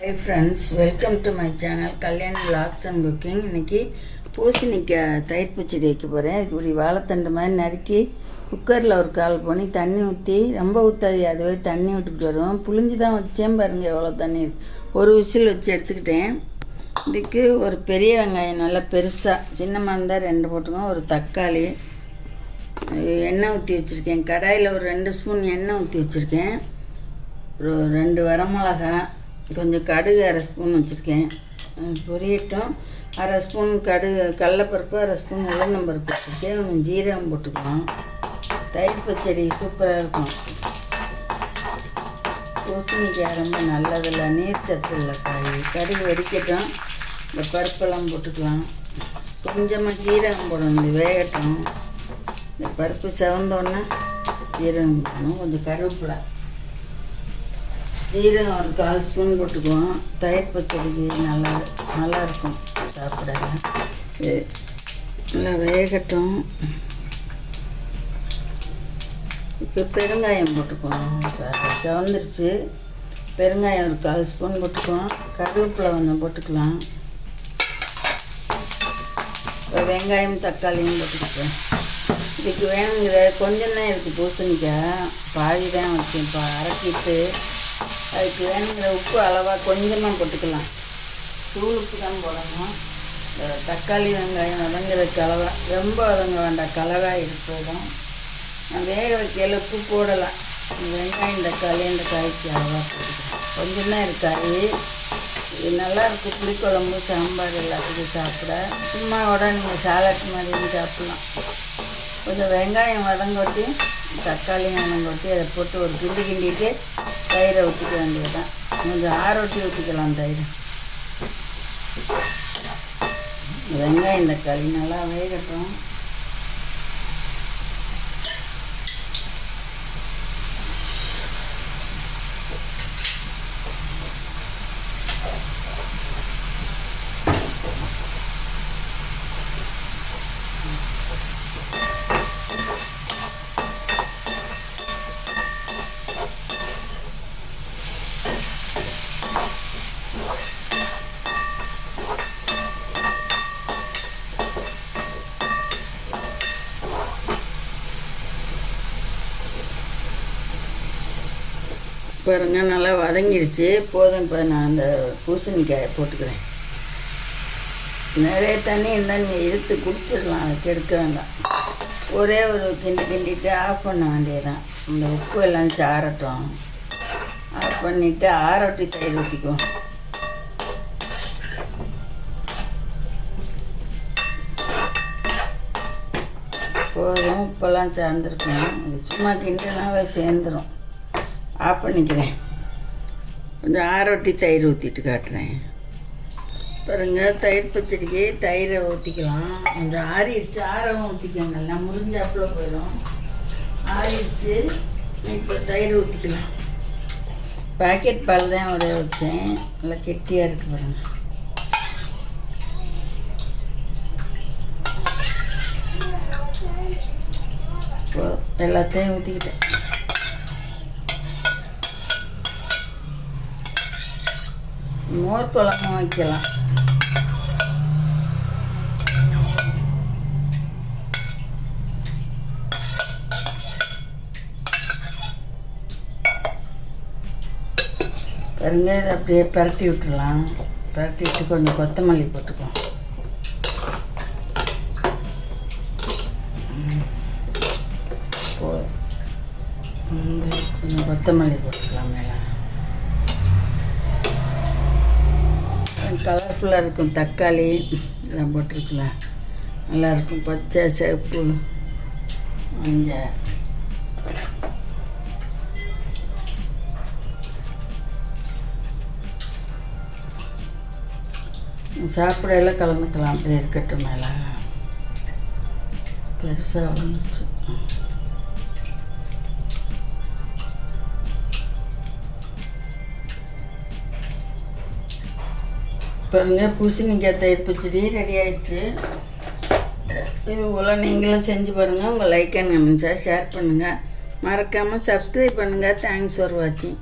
Hi friends welcome to my channel Kalyana logs and cooking இன்றைக்கி பூசணிக்காய் தயிர் பச்சடி வைக்க போகிறேன் இப்படி வாழைத்தண்டு மாதிரி நறுக்கி குக்கரில் ஒரு கால் பண்ணி தண்ணி ஊற்றி ரொம்ப ஊற்றாது அதுவே தண்ணி விட்டுக்கிட்டு வரும். புளிஞ்சு தான் வச்சேன் பாருங்கள் எவ்வளோ தண்ணி ஒரு விசில் வச்சு எடுத்துக்கிட்டேன். இதுக்கு ஒரு பெரிய வெங்காயம் நல்லா பெருசாக சின்னமாக இருந்தால் ரெண்டு போட்டுக்கோங்க ஒரு தக்காளி. எண்ணெய் ஊற்றி வச்சுருக்கேன். கடாயில் ஒரு ரெண்டு ஸ்பூன் எண்ணெய் ஊற்றி வச்சுருக்கேன். ஒரு ரெண்டு வரமிளகாய் கொஞ்சம் கடுகு அரை ஸ்பூன் வச்சுருக்கேன். பொரியட்டும். அரை ஸ்பூன் கடுகு கடலப்பருப்பு அரை ஸ்பூன் உளுந்தம்பருப்பு வச்சுருக்கேன். கொஞ்சம் ஜீரகம் போட்டுக்கலாம். தயிர் பச்சடி சூப்பராக இருக்கும். பூசணிக்காய் ரொம்ப நல்லதில்ல. நீர் சத்து இல்லை காய். கடுகு வெடிக்கட்டும். இந்த பருப்பெல்லாம் போட்டுக்கலாம். கொஞ்சமாக ஜீரகம் போடணும். இது வேகட்டும். இந்த பருப்பு செவந்தோடனே ஜீரகம் போடணும். கொஞ்சம் கருவேப்பிலை. ஜீரகம் ஒரு கால் ஸ்பூன் போட்டுக்குவோம். தயிர் பச்சடிக்கு நல்லா நல்லா இருக்கும் சாப்பிட இது நல்லா வேகட்டும். இப்போ பெருங்காயம் போட்டுக்குவோம். சவந்துருச்சு. பெருங்காயம் ஒரு கால் ஸ்பூன் போட்டுக்குவோம். கருவேப்பிலை கொஞ்சம் போட்டுக்கலாம். இப்போ வெங்காயம் தக்காளியும் போட்டுக்கிட்டேன் இதுக்கு வேணுங்கிற கொஞ்சம் தான் இருக்குது பூசணிக்காய். பாதி தான் வச்சேன் இப்போ அரைக்கிட்டு அதுக்கு வேணுங்கிற உப்பு அளவாக கொஞ்சமாக போட்டுக்கலாம். தூள் உப்பு தான் போடணும். தக்காளி வெங்காயம் வதங்குறதுக்கு அளவாக ரொம்ப வதங்க வேண்டாம். கலராக இருப்பதும் நான் வேக வைக்கையில் உப்பு போடலாம். இந்த வெங்காயம் தக்காளி இந்த காய்க்கு அளவாக போட்டுக்கலாம். கொஞ்சம் தான் இருக்காது இது நல்லாயிருக்கும் புளிக்குழம்பு சாம்பார் எல்லாத்துக்கும் சாப்பிட. சும்மா உடனே நீங்கள் சாலட் மாதிரி சாப்பிட்லாம். கொஞ்சம் வெங்காயம் வதங்கொட்டி தக்காளியும் வதங்கொட்டி அதை போட்டு ஒரு கிண்டி கிண்டிட்டு தயிரை ஊற்றிக்க வேண்டியது தான் கொஞ்சம் ஆரோட்டி ஊற்றிக்கலாம் தயிர். வெங்காயம் தக்காளி நல்லா வேகட்டும். பாருங்க நல்லா வதங்கிடுச்சு போதும் இப்போ நான் அந்த பூசணிக்காயை போட்டுக்கிறேன். நிறைய தண்ணி இருந்தால் நீங்கள் இழுத்து குடிச்சிடலாம். அதை கெடுக்க வேண்டாம். ஒரே ஒரு கிண்டி கிண்டிட்டு ஆஃப் பண்ண வேண்டியதுதான். இந்த உப்பு எல்லாம் சாரட்டும். ஆஃப் பண்ணிவிட்டு ஆரோட்டி தயிர் ஊற்றிக்குவோம் போதும் உப்பெல்லாம் சார்ந்துருக்கணும். இது சும்மா கிண்டினாவே சேர்ந்துடும் ஆஃப் பண்ணிக்கிறேன். கொஞ்சம் ஆரோட்டி தயிர் ஊற்றிட்டு காட்டுறேன். பாருங்க தயிர் பச்சடிக்கு தயிரை ஊற்றிக்கலாம் கொஞ்சம் ஆறிடுச்சு ஆரவும் ஊற்றிக்கோங்க எல்லாம் முறிஞ்சாப்புல போயிடும். ஆறிடுச்சு இப்போ தயிர் ஊற்றிக்கலாம் பாக்கெட் பால் தான் ஒரே ஊற்றேன் நல்லா கெட்டியாக இருக்குது பாருங்க. இப்போ எல்லாத்தையும் ஊற்றிக்கிட்டேன் மோர் குழம்பு வைக்கலாம். பாருங்க இதை அப்படியே பரட்டி விட்டுடலாம் பரட்டி விட்டு கொஞ்சம் கொத்தமல்லி போட்டுக்கலாம். கொஞ்சம் கொத்தமல்லி போட்டுக்கலாம் மேலே. கலர்ஃபுல்லாக இருக்கும். தக்காளி இதெல்லாம் போட்டிருக்கலாம். நல்லா இருக்கும் பச்சை சிவப்பு மஞ்சள் சாப்பிடையில கலந்துக்கலாம். அப்படியே இருக்கட்டும் மேலே பெருசாக வந்துச்சு பாருங்க பூசணிக்காய் தயிர் பச்சடி ரெடி ஆயிடுச்சு. இது போல் நீங்களும் செஞ்சு பாருங்கள் உங்கள் லைக் அண்ட் கமெண்ட்ஸாக ஷேர் பண்ணுங்கள் மறக்காமல் சப்ஸ்கிரைப் பண்ணுங்கள் தேங்க்ஸ் ஃபார் வாட்சிங்